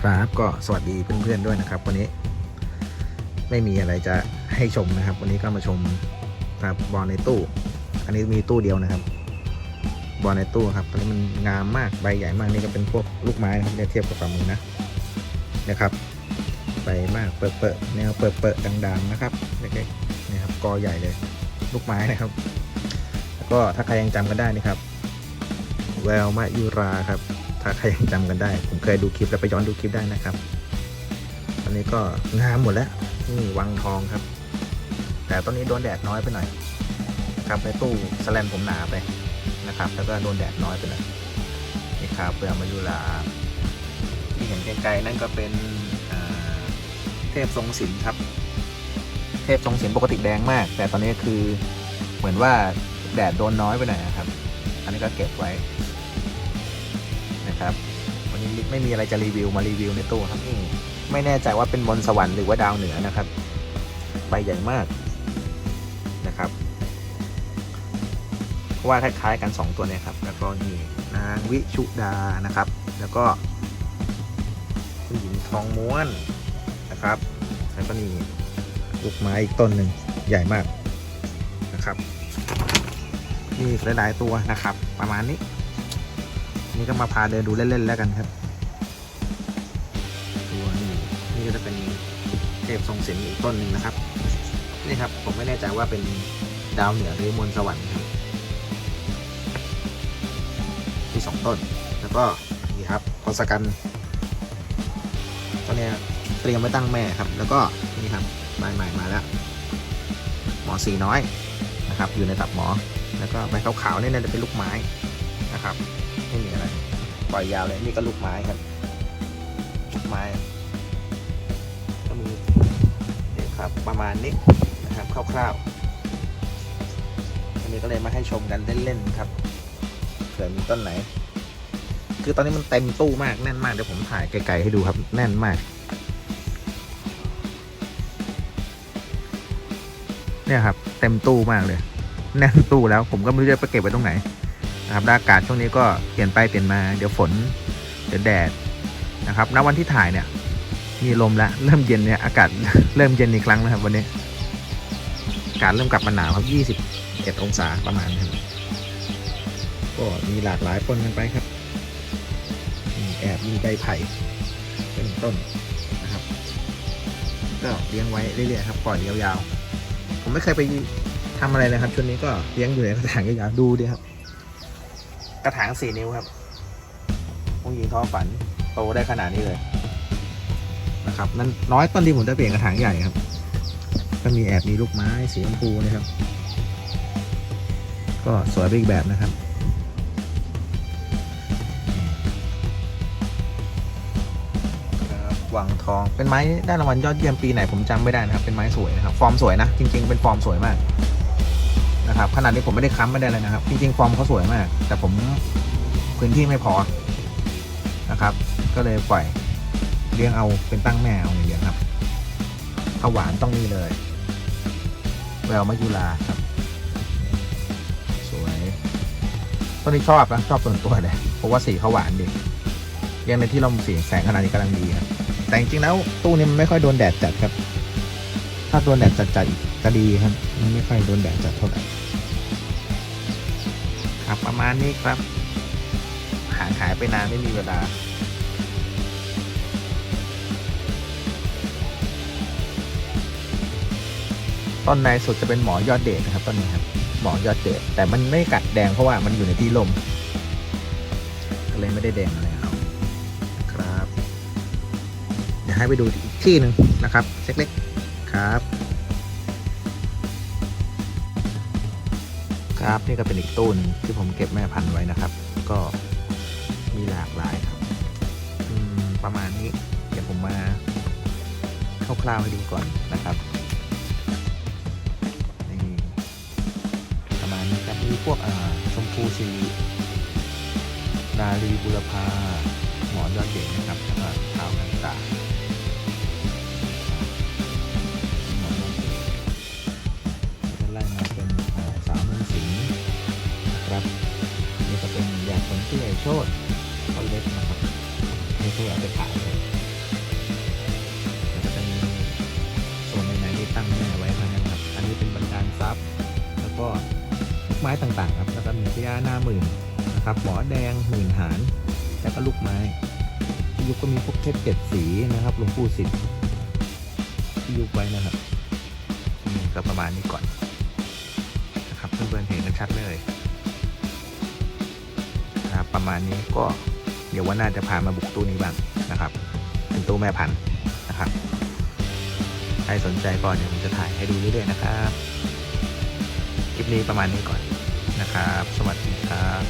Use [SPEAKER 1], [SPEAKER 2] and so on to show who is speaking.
[SPEAKER 1] ครับก็สวัสดีเพื่อนๆด้วยนะครับ วันนี้ ไม่มีอะไรจะให้ชมนะครับ วันนี้ก็มาชมครับบอลในตู้ อันนี้มีตู้เดียวนะครับ บอลในตู้ครับตอนนี้มันงามมากใบใหญ่มากนี่ก็เป็นพวกลูกไม้นะครับเนี่ยเทียบกับฝ่ามือนะนะครับใบมากเปิดเปิดแนวเปิดเปิดดังๆนะครับเล็กๆนี่ครับกอใหญ่เลย ลูกไม้นะครับ แล้วก็ถ้าใครยังจำกันได้นี่ครับแววมายุราครับ ถ้าใครยังจำกันได้ ผมเคยดูคลิปแล้วไปย้อนดูคลิปได้นะครับ ตอนนี้ก็งามหมดแล้วนี่วังทองครับ แต่ตอนนี้โดนแดดน้อยไปหน่อยครับในตู้สแลนผมหนาไปนะครับ แล้วก็โดนแดดน้อยไปหน่อยนี่ครับเปลือกมายุราที่เห็นไกลๆนั่นก็เป็นเทพทรงศิลป์ครับ เทพทรงศิลป์ปกติแดงมาก แต่ตอนนี้คือเหมือนว่าแดดโดนน้อยไปหน่อยครับ อันนี้ก็เก็บไว้ นะครับ วันนี้ไม่มีอะไรจะรีวิวมารีวิวในตู้ครับนี่ไม่แน่ใจว่าเป็นบนสวรรค์หรือว่าดาวเหนือนะครับ ใบใหญ่มากนะครับเพราะว่าคล้ายๆกัน 2 ตัวเนี้ครับ แล้วก็นี่นางวิชุดานะครับ แล้วก็ผู้หญิงทองม้วนนะครับแล้วก็นี่ลูกไม้อีกต้นหนึ่งใหญ่มากนะครับ มีหลายๆตัวนะครับ ประมาณนี้ นี่ก็มาพาเดินดูเล่นๆแล้วกันครับตัวนี้นี่ก็จะเป็นเทพทรงศิลป์อีกต้นหนึ่งนะครับ นี่ครับผมไม่แน่ใจว่าเป็นดาวเหนือหรือมวลสวรรค์ครับที่สองต้น แล้วก็นี่ครับทศกัณฐ์ตัวเนี้เตรียมไว้ตั้งแม่ครับ แล้วก็นี่ครับใบใหม่มาแล้ว หมอสีน้อยนะครับ อยู่ในตับหมอ แล้วก็ใบขาวๆนี่น่าจะเป็นลูกไม้ นะครับไม่มีอะไรปล่อยยาวเลยนี่ก็ลูกไม้ครับลูกไม้ก็มีเนี่ยครับประมาณนี้นะครับคร่าวๆอันนี้ก็เลยมาให้ชมกันเล่นๆครับเผื่อมีต้นไหน คือตอนนี้มันเต็มตู้มากแน่นมากเดี๋ยวผมถ่ายไกลๆให้ดูครับแน่นมากเนี่ยครับ เต็มตู้มากเลย แน่นตู้แล้วผมก็ไม่รู้จะไปเก็บไว้ตรงไหน นะครับแล้วอากาศช่วงนี้ก็เปลี่ยนไปเปลี่ยนมาเดี๋ยวฝนเดี๋ยวแดดนะครับณวันที่ถ่ายเนี่ย มีลมแล้วเริ่มเย็นเนี่ยอากาศเริ่มเย็นอีกครั้งนะครับ วันนี้อากาศเริ่มกลับมาหนาวครับ21องศาประมาณครับก็มีหลากหลายปนกันไปครับมีแอบมีใบไผ่เป็นต้นนะครับ ก็เลี้ยงไว้เรื่อยๆครับปล่อยยาวๆผมไม่เคยไปทำอะไรเลยครับช่วงนี้ก็เลี้ยงอยู่ในกระถางยาวๆดูดิครับ กระถางสี่นิ้วครับผู้หญิงท้อฝันโตได้ขนาดนี้เลยนะครับนั่นน้อยต้นที่ผมจะเปลี่ยนกระถางใหญ่ครับ ก็มีแอบมีลูกไม้สีชมพูนะครับ ก็สวยไปอีกแบบนะครับวังทองเป็นไม้ได้รางวัลยอดเยี่ยมปีไหนผมจำไม่ได้นะครับ เป็นไม้สวยนะครับ ฟอร์มสวยนะ จริง ๆ เป็นฟอร์มสวยมาก นะครับขนาดนี้ผมไม่ได้ค้ำไม่ได้เลยนะครับจริงๆฟอร์มเขาสวยมาก แต่ผมพื้นที่ไม่พอนะครับ ก็เลยปล่อยเลี้ยงเอาเป็นตั้งแม่เอย่างเดียวครับถ้าหวานต้องนี่เลยแววมายุราครับ สวยต้นนี้ชอบนะชอบส่วนตัวเลยเพราะว่าสีเขาหวานดีเลี้ยังในที่ลมสีแสงขนาดนี้กำลังดีครับแต่จริงๆแล้วตู้นี้มันไม่ค่อยโดนแดดจัดครับ ถ้าโดนแดดจัดจัดจะดีครับ มันไม่ค่อยโดนแดดจัดเท่าไหร่ ครับประมาณนี้ครับ หางหายไปนานไม่มีเวลาต้นในสุดจะเป็นหมอยอดเดชนะครับต้นนี้ครับ หมอยอดเดชแต่มันไม่กัดแดงเพราะว่ามันอยู่ในที่ลมก็เลยไม่ได้แดงอะไรเอาครับ เดี๋ยวให้ไปดูอีกที่หนึ่งนะครับเล็กๆครับ ครับนี่ก็เป็นอีกตู้นึงที่ผมเก็บแม่พันธุ์ไว้นะครับ ก็มีหลากหลายครับอืมประมาณนี้เดี๋ยวผมมาคร่าวๆให้ดูก่อนนะครับนี่ประมาณนี้ครับมีพวกอ่าชมพูสีนาลีบุรพาหมอนยอดเด่นนะครับแล้วก็ขาวนันตาหมับนี่ก็เป็นอย่างคนเสื้อโชดก้นเล็กนะครับนี่คือเอาไปขายเลยแล้วก็จะมีส่วนในไหนที่ตั้งแม่ไว้นะครับ อันนี้เป็นบรรดาลซับแล้วก็ลูกไม้ต่างๆครับ แล้วก็มีพญาหน้าหมื่นนะครับหมอแดงหมื่นหานแล้วก็ลูกไม้ที่ยุคก็มีพวกเทพเจ็ดสีนะครับหลวงปู่สิทธิ์ที่ยุคไว้นะครับก็ประมาณนี้ก่อนนะครับเพื่อนๆเห็นกันชัดเลย นะครับ ประมาณนี้ก็เดี๋ยววันหน้าจะพามาบุกตู้นี้บ้างนะครับ เป็นตู้แม่พันธุ์นะครับ ใครสนใจก็เดี๋ยวผมจะถ่ายให้ดูเรื่อยๆนะครับ คลิปนี้ประมาณนี้ก่อนนะครับ สวัสดีครับ